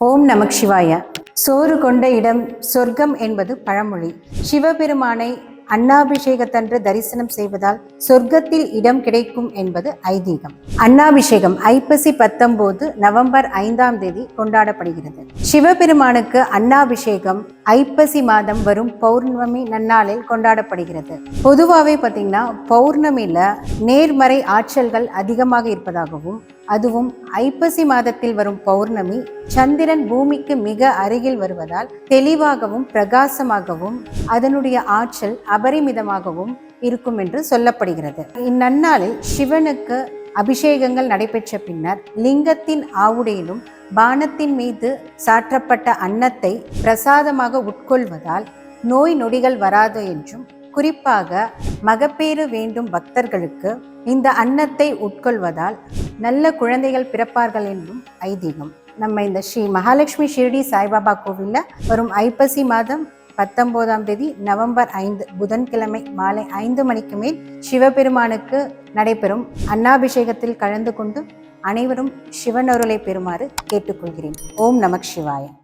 ஓம் நமக் சிவாய. சோறு கொண்ட இடம் சொர்க்கம் என்பது பழமொழி. சிவபெருமானை அன்னாபிஷேகத்தன்று தரிசனம் செய்வதால் சொர்க்கத்தில் இடம் கிடைக்கும் என்பது ஐதீகம். அன்னாபிஷேகம் ஐப்பசி பத்தொன்பது நவம்பர் ஐந்தாம் தேதி கொண்டாடப்படுகிறது. சிவபெருமானுக்கு அன்னாபிஷேகம் ஐப்பசி மாதம் வரும் பௌர்ணமி நன்னாளில் கொண்டாடப்படுகிறது. பொதுவாகவே பார்த்தீங்கன்னா பௌர்ணமியில நேர்மறை ஆற்றல்கள் அதிகமாக இருப்பதாகவும் அதுவும் ஐப்பசி மாதத்தில் வரும் பௌர்ணமி சந்திரன் பூமிக்கு மிக அருகில் வருவதால் தெளிவாகவும் பிரகாசமாகவும் அதனுடைய ஆற்றல் அபரிமிதமாகவும் இருக்கும் என்று சொல்லப்படுகிறது. இந்நன்னாளில் சிவனுக்கு அபிஷேகங்கள் நடைபெற்ற பின்னர் லிங்கத்தின் ஆவுடையிலும் பானத்தின் மீது சாற்றப்பட்ட அன்னத்தை பிரசாதமாக உட்கொள்வதால் நோய் நொடிகள் வராது என்றும் குறிப்பாக மகப்பேறு வேண்டும் பக்தர்களுக்கு இந்த அன்னத்தை உட்கொள்வதால் நல்ல குழந்தைகள் பிறப்பார்கள் என்றும் ஐதீகம். நம்ம இந்த ஸ்ரீ மகாலட்சுமி ஷிரடி சாய்பாபா கோவிலில் வரும் ஐப்பசி மாதம் பத்தொன்பதாம் தேதி நவம்பர் ஐந்து புதன்கிழமை மாலை ஐந்து மணிக்கு மேல் சிவபெருமானுக்கு நடைபெறும் அன்னாபிஷேகத்தில் கலந்து கொண்டு அனைவரும் சிவனருளை பெறுமாறு கேட்டுக்கொள்கிறேன். ஓம் நமக் சிவாய.